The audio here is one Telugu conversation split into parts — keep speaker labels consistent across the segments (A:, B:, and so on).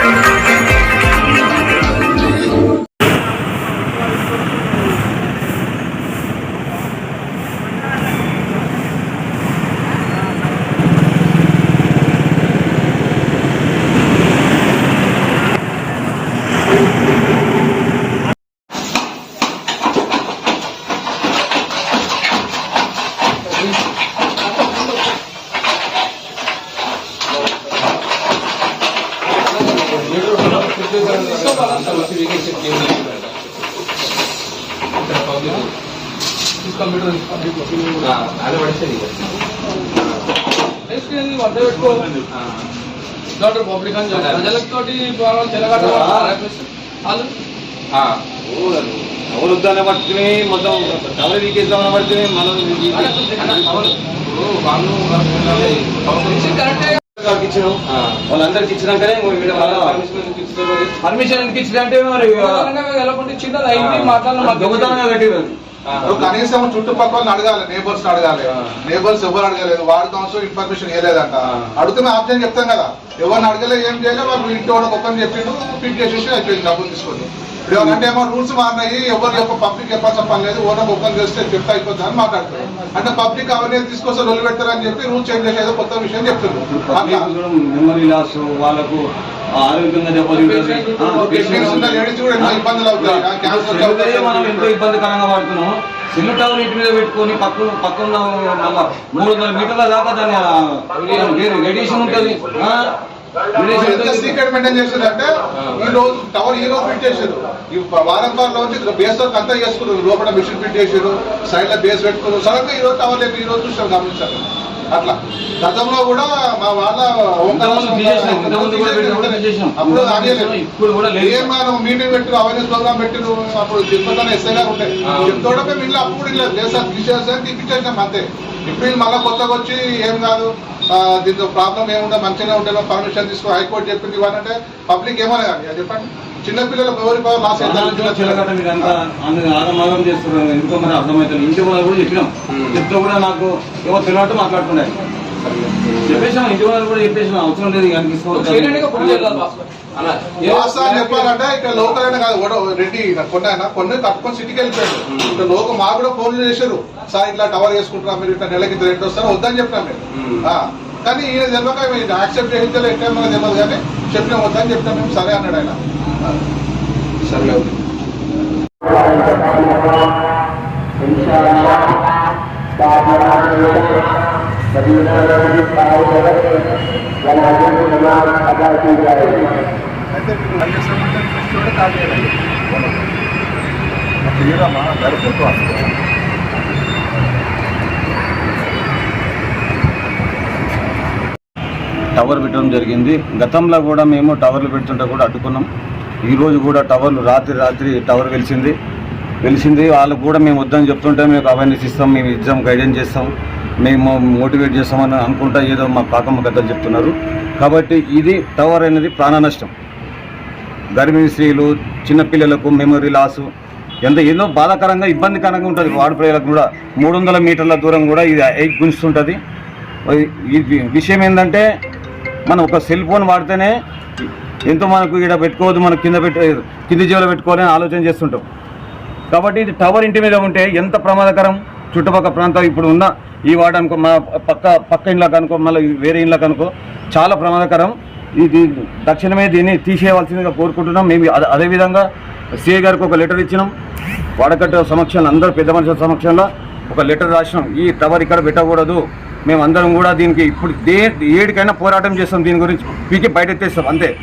A: Thank you. అది పడిస్తుంది
B: డాక్టర్ పబ్లిక్ అని చెప్పారు. ప్రజలతోటి వాళ్ళు
C: ఎవరు వద్దాన్ని పట్టుకుని మొత్తం టవర్ వీకేద్దామని పట్టుకుని మనం
A: వాళ్ళు
C: ఇచ్చినాం వాళ్ళందరికి ఇచ్చినాకనే వీళ్ళ వాళ్ళ పర్మిషన్ ఎందుకు మరి?
B: వెళ్ళకుండా చిన్నది అయింది
C: దొంగతనంగా.
D: నువ్వు కనీసం చుట్టుపక్కల అడగాలి నేబర్స్ అడగాలి. నేబర్స్ ఎవరు అడగలేదు వాడి కౌన్సిల్ ఇన్ఫర్మేషన్ ఇవ్వలేదంట అడుగుతున్న ఆప్షన్ చెప్తాం కదా. ఎవరిని అడగలేదు ఏం చేయలేదు వాళ్ళు ఇంటి వాడు ఒక్కని చెప్పిండు ఫిట్ చేసేసి అయిపోయింది డబ్బులు తీసుకోండి ఏమనంటే ఏమో రూల్స్ మారినాయి ఎవరు యొక్క పబ్లిక్ చెప్పాల్సిన పని లేదు ఓనర్ ఓపెన్ చేస్తే చెప్తే అయిపోతుంది అని మాట్లాడుతున్నారు. అంటే పబ్లిక్ అవన్నీ తీసుకొస్తే రొల్లు పెడతారని చెప్పి రూల్ చేంజ్ చేసేదో కొత్త విషయం చెప్తున్నారు.
C: మెమరీ లాస్ వాళ్ళకు ఆరోగ్యంగా
D: ఉన్న
C: సెల్లులే మనం ఎంతో ఇబ్బందికరంగా వాడుతున్నాం. సెల్లు టవర్ ఇంటి మీద పెట్టుకొని పక్కన పక్కన మళ్ళా మూడు వందల మీటర్ల దాకా దాని రేడియేషన్ ఉంటుంది.
D: ఎంత. సీక్రెట్ మెయింటైన్ చేశారంటే ఈ రోజు టవర్ ఈ రోజు ఫిట్ చేశారు. ఈ వారం వారంలో వచ్చి బేస్ వర్క్ అంతా చేసుకున్నారు. లోపల మిషన్ ఫిట్ చేశారు. సైడ్లో బేస్ పెట్టుకున్నారు. సడన్గా ఈ రోజు టవర్ లేదు ఈ రోజు చూసారు గమనించారు. అట్లా. గతంలో కూడా మా వాళ్ళ. అప్పుడు మనం మీటింగ్ పెట్టారు అవేర్నెస్ ప్రోగ్రామ్ పెట్టారు అప్పుడు తిరుపతి ఎస్ఐ గారు ఉండే. చెప్తోడమే వీళ్ళు అప్పుడు కూడా లేదు సార్. తీసేసారు తీపిచ్చేసాం అంతే. ఇప్పుడు మళ్ళీ కొత్తగా వచ్చి ఏం కాదు దీంతో ప్రాబ్లం ఏముండదు మంచిగానే ఉంటే పర్మిషన్ తీసుకో హైకోర్టు చెప్పింది ఇవ్వాలంటే పబ్లిక్ అది చెప్పండి. చిన్నపిల్లలకు ఎవరి లాస్
C: ఆగమాగం చేస్తున్నారు. ఎందుకో మరి అర్థమవుతుంది ఇంటి వాళ్ళు కూడా చెప్పినాం. చెప్తే కూడా నాకు ఏమో తెలియనట్టు మాట్లాడుతున్నాయి చెప్పేసాం ఇంటి వాళ్ళు కూడా చెప్పేసాం అవసరం లేదు
D: చెప్పాలంటే ఇక్కడ లోకల్ అయినా కాదు కూడా రెడ్డి కొన్న ఆయన కొన్ని కట్టుకొని సిటీకి వెళ్ళిపోయాడు. ఇక్కడ లోకల్ మా కూడా ఫోన్లు చేశారు. సార్ ఇట్లా టవర్ వేసుకుంటున్నాం మీరు ఇట్లా నెలకి ఇంత రేట్ వస్తారో వద్దని చెప్పినాం మేము. ఆ, కానీ ఈయన తెలియక యాక్సెప్ట్ చేయించాలి ఎట్లా మనకు తెలియదు కానీ చెప్పినాం వద్దని చెప్పినాం మేము. సరే అన్నాడు ఆయన.
C: టవర్ పెట్టడం జరిగింది. గతంలో కూడా మేము టవర్లు పెడుతుంటే కూడా అడ్డుకున్నాం. ఈరోజు కూడా టవర్లు రాత్రి రాత్రి టవర్ వెలిసింది. వెలిసింది. వాళ్ళకు కూడా మేము వద్దని చెప్తుంటే మేము అవేర్నెస్ ఇస్తాం మేము ఇద్దాం గైడెన్స్ చేస్తాం. మేము మోటివేట్ చేస్తామని అనుకుంటా ఏదో మా కాకమ్మ కథలు చెప్తున్నారు. కాబట్టి ఇది టవర్ అనేది ప్రాణ నష్టం. గర్భిణీ స్త్రీలు చిన్నపిల్లలకు మెమరీ లాసు ఎంత ఏదో బాధాకరంగా ఇబ్బందికరంగా ఉంటుంది. వాడు ప్రజలకు కూడా మూడు వందల మీటర్ల దూరం కూడా ఇది ఎయిట్ గుంజుతుంటుంది ఈ విషయం ఏంటంటే మనం ఒక సెల్ ఫోన్ వాడితేనే ఎంతో మనకు ఇక్కడ పెట్టుకోవద్దు మనం కింద పెట్టు కింది జీవులు పెట్టుకోవాలని ఆలోచన చేస్తుంటాం. కాబట్టి ఇది టవర్ ఇంటి మీద ఉంటే ఎంత ప్రమాదకరం? చుట్టుపక్కల ప్రాంతాలు ఇప్పుడు ఉన్న ఈ వార్డు అనుకో మా పక్క పక్క ఇండ్లకు అనుకో మళ్ళీ వేరే ఇండ్లకు అనుకో చాలా ప్రమాదకరం. ఇది తక్షణమే దీన్ని తీసేయవలసిందిగా కోరుకుంటున్నాం. మేము అదే- అదేవిధంగా సిఐ గారికి ఒక లెటర్ ఇచ్చినాం. వాడకట్ట సమక్షంలో అందరూ పెద్ద మనుషుల సమక్షంలో ఒక లెటర్ రాసినాం. ఈ టవర్ ఇక్కడ పెట్టకూడదు. మేము అందరం కూడా దీనికి ఇప్పుడు దే ఏడికైనా పోరాటం చేస్తాం దీని గురించి. పీకి బయటెత్తేస్తాం అంతే.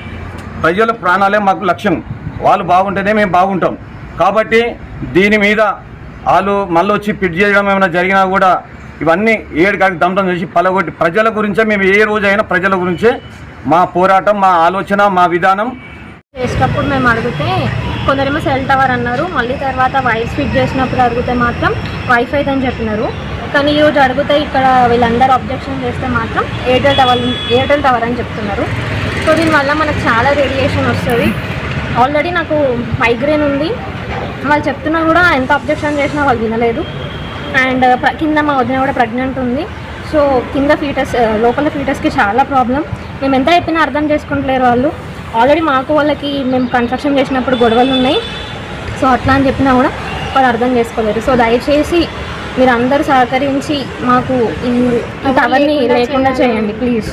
C: ప్రజల ప్రాణాలే మాకు లక్ష్యం. వాళ్ళు బాగుంటేనే మేము బాగుంటాం. కాబట్టి దీని మీద వాళ్ళు మళ్ళీ వచ్చి పిట్ చేయడం ఏమైనా జరిగినా కూడా ఇవన్నీ ఏడుకాడికి దమ్తం చేసి పలగొట్టి ప్రజల గురించే మేము ఏ రోజైనా ప్రజల గురించే మా పోరాటం మా ఆలోచన మా విధానం.
E: చేసేటప్పుడు మేము అడిగితే కొందరేమో సెల్ టవర్ అన్నారు మళ్ళీ తర్వాత వైఫ్ ఫిట్ చేసినప్పుడు అడిగితే మాత్రం వైఫై అని చెప్పినారు. కానీ ఈరోజు అడిగితే ఇక్కడ వీళ్ళందరూ అబ్జెక్షన్ చేస్తే మాత్రం ఎయిర్టెల్ టవర్ ఎయిర్టెల్ టవర్ అని చెప్తున్నారు. సో దీనివల్ల మనకు చాలా రేడియేషన్ వస్తుంది. ఆల్రెడీ నాకు మైగ్రేన్ ఉంది. వాళ్ళు చెప్తున్నా కూడా ఎంత అబ్జెక్షన్ చేసినా వాళ్ళు వినలేదు. అండ్ ప్ర- కింద మా వదిన కూడా ప్రెగ్నెంట్ ఉంది. సో కింద ఫీటస్ లోపల ఫీటస్కి చాలా ప్రాబ్లం మేము ఎంత చెప్పినా అర్థం చేసుకుంటలేరు వాళ్ళు. ఆల్రెడీ మాకు వాళ్ళకి మేము కన్స్ట్రక్షన్ చేసినప్పుడు గొడవలు ఉన్నాయి. సో అట్లా అని చెప్పినా కూడా వాళ్ళు అర్థం చేసుకోలేరు. సో దయచేసి మీరు అందరూ సహకరించి మాకు ఈ టవర్ని లేకుండా చేయండి ప్లీజ్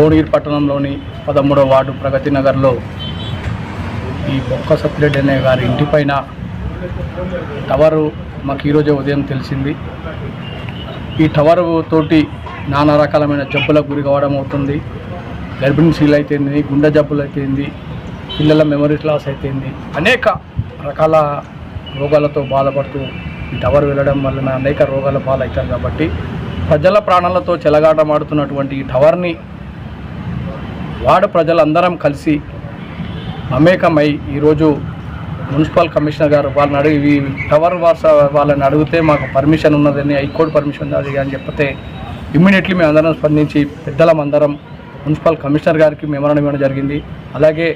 F: భువనగిరి పట్టణంలోని పదమూడవ వార్డు ప్రగతి నగర్లో ఈ బొక్క సత్యరెడ్డి అనే గారి ఇంటిపైన టవరు మాకు ఈరోజే ఉదయం తెలిసింది. ఈ టవర్ తోటి నానా రకాలమైన జబ్బులకు గురి కావడం అవుతుంది. గర్భిణీ సీల్ అయితేంది గుండె జబ్బులు అయితేంది పిల్లల మెమరీస్ లాస్ అయితేంది అనేక రకాల రోగాలతో బాధపడుతూ ఈ టవర్ వెళ్ళడం వలన అనేక రోగాల పాలవుతారు కాబట్టి ప్రజల ప్రాణాలతో చెలగాటమాడుతున్నటువంటి ఈ టవర్ని వార్డు ప్రజలందరం కలిసి అమేకమై ఈరోజు మున్సిపల్ కమిషనర్ గారు వాళ్ళని అడిగి ఈ టవర్ వార్స వాళ్ళని అడిగితే మాకు పర్మిషన్ ఉన్నదని హైకోర్టు పర్మిషన్ ఉన్నది అని చెప్తే ఇమ్మీడియట్లీ మేము అందరం స్పందించి పెద్దలం అందరం మున్సిపల్ కమిషనర్ గారికి మెమరణం ఇవ్వడం జరిగింది. అలాగే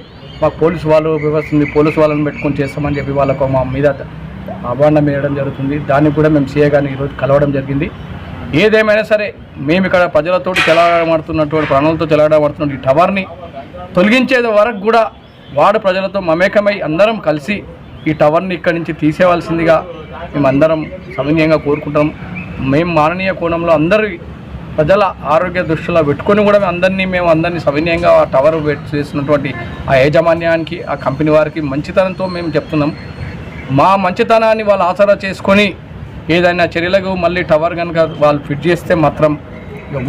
F: మాకు పోలీసు వాళ్ళు వ్యవస్థ ఉంది పోలీసు వాళ్ళని పెట్టుకొని చేస్తామని చెప్పి వాళ్ళకు మా మీద అభాండం వేయడం జరుగుతుంది. దానికి కూడా మేము సీఏ గారిని ఈరోజు కలవడం జరిగింది. ఏదేమైనా సరే మేము ఇక్కడ ప్రజలతో చెలగాడమాడుతున్నటువంటి ప్రాణులతో చెలగాడమాడుతున్న ఈ టవర్ని తొలగించే వరకు కూడా వాడు ప్రజలతో మమేకమై అందరం కలిసి ఈ టవర్ని ఇక్కడి నుంచి తీసేవాల్సిందిగా మేము అందరం కోరుకుంటాం. మేము మాననీయ కోణంలో అందరి ప్రజల ఆరోగ్య దృష్టిలో పెట్టుకొని కూడా మేము అందరినీ మేము అందరినీ సవినయంగా ఆ టవర్ చేసినటువంటి ఆ యాజమాన్యానికి ఆ కంపెనీ వారికి మంచితనంతో మేము చెప్తున్నాం. మా మంచితనాన్ని వాళ్ళు ఆసరా చేసుకొని ఏదైనా చర్యలకు మళ్ళీ టవర్ కనుక వాళ్ళు ఫిట్ చేస్తే మాత్రం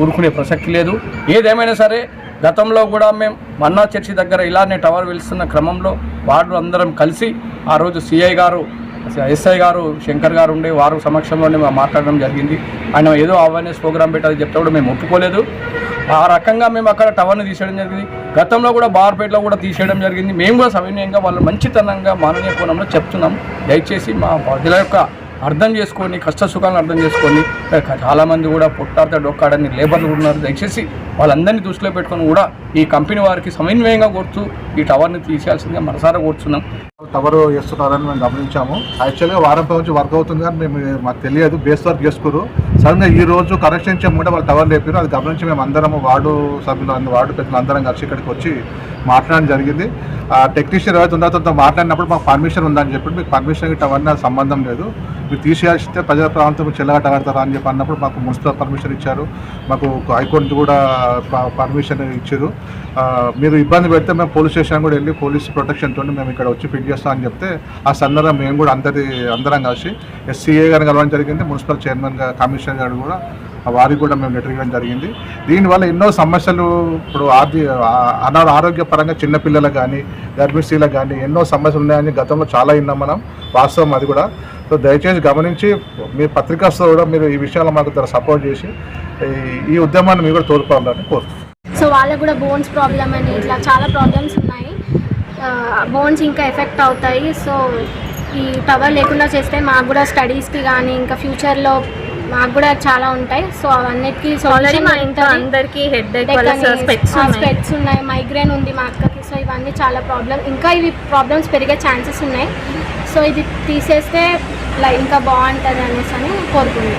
F: ఊరుకునే ప్రసక్తి లేదు. ఏదేమైనా సరే గతంలో కూడా మేము మన్నా చర్చి దగ్గర ఇలానే టవర్ వెలుస్తున్న క్రమంలో వార్డు అందరం కలిసి ఆ రోజు సిఐ గారు ఎస్ఐ గారు శంకర్ గారు ఉండే వారు సమక్షంలోనే మేము మాట్లాడడం జరిగింది. ఆయన ఏదో అవేర్నెస్ ప్రోగ్రామ్ పెట్టాలి చెప్తే కూడా మేము ఒప్పుకోలేదు. ఆ రకంగా మేము అక్కడ టవర్ని తీసేయడం జరిగింది. గతంలో కూడా బార్పేటలో కూడా తీసేయడం జరిగింది. మేము కూడా సవినయంగా వాళ్ళు మంచితనంగా మాననీయ కోణంలో చెప్తున్నాం. దయచేసి మా ప్రజల యొక్క అర్థం చేసుకొని కష్ట సుఖాలను అర్థం చేసుకొని చాలామంది కూడా పొట్టాడితే డొక్కాడని లేబర్లు కూడా ఉన్నారు. దయచేసి వాళ్ళందరినీ దృష్టిలో పెట్టుకొని కూడా ఈ కంపెనీ వారికి సమన్వయంగా కోరుతూ ఈ టవర్ని తీసేయాల్సిందిగా మనసారా కోరుతున్నాం
D: టవర్ చేస్తున్నారని మేము గమనించాము. యాక్చువల్గా వారం రోజు నుంచి వర్క్ అవుతుంది కానీ మేము మాకు తెలియదు. బేస్ వర్క్ చేసుకోరు. సడన్గా ఈ రోజు కనెక్షన్ ఇచ్చాము వాళ్ళు టవర్ లేపారు. అది గమనించి మేము అందరం వార్డు సభ్యులు అందరూ వార్డు పెద్దలు అందరం కలిసి ఇక్కడికి వచ్చి మాట్లాడడం జరిగింది. ఆ టెక్నీషియన్ ఎవరైతే ఉందో తనతో మాట్లాడినప్పుడు మాకు పర్మిషన్ ఉందని చెప్పి మీకు పర్మిషన్కి టవర్ నాకు సంబంధం లేదు. మీరు తీసేయాల్సిందే ప్రజల ప్రాంతం చెల్లగట్ట కడతారా అని చెప్పి అన్నప్పుడు మాకు మున్సిపల్ పర్మిషన్ ఇచ్చారు. మాకు హైకోర్టు కూడా ప- పర్మిషన్ ఇచ్చారు. మీరు ఇబ్బంది పెడితే మేము పోలీస్ స్టేషన్ కూడా వెళ్ళి పోలీస్ ప్రొటెక్షన్ తోటి మేము ఇక్కడ వచ్చి ఫిట్ చేస్తామని చెప్తే ఆ సందర్భం మేము కూడా అందరి అందరం కలిసి ఎస్సీఏ గారిని కలవడం జరిగింది. మున్సిపల్ చైర్మన్ కమిషనర్ గారు కూడా వారికి కూడా మేము లెటర్ ఇవ్వడం జరిగింది. దీనివల్ల ఎన్నో సమస్యలు ఇప్పుడు ఆర్థి ఆ- అనా ఆరోగ్యపరంగా చిన్నపిల్లలకు కానీ గర్భిణీలకు కానీ ఎన్నో సమస్యలు ఉన్నాయని గతంలో చాలా విన్నాం మనం వాస్తవం అది కూడా. సో దయచేసి గమనించి మీ పత్రికాస్తో కూడా మీరు ఈ విషయాలు మాకు సపోర్ట్ చేసి ఈ- ఉద్యమాన్ని మీరు కూడా తోడుకోవాలని కోరుతున్నాను
E: సో వాళ్ళకు కూడా బోన్స్ ప్రాబ్లం అని ఇట్లా చాలా ప్రాబ్లమ్స్ ఉన్నాయి. బోన్స్ ఇంకా ఎఫెక్ట్ అవుతాయి. సో ఈ టవర్ లేకుండా చేస్తే మాకు కూడా స్టడీస్కి కానీ ఇంకా ఫ్యూచర్లో మాకు కూడా చాలా ఉంటాయి. సో అవన్నిటికీ
G: ఆల్రెడీ మా ఇంట్లో అందరికి హెడ్
E: స్పెట్స్ ఉన్నాయి. మైగ్రేన్ ఉంది మా అక్కకి. సో ఇవన్నీ చాలా ప్రాబ్లం ఇంకా ఇవి ప్రాబ్లమ్స్ పెరిగే ఛాన్సెస్ ఉన్నాయి. సో ఇది తీసేస్తే ఇంకా బాగుంటుంది అనేసి అని కోరుకుంటున్నాను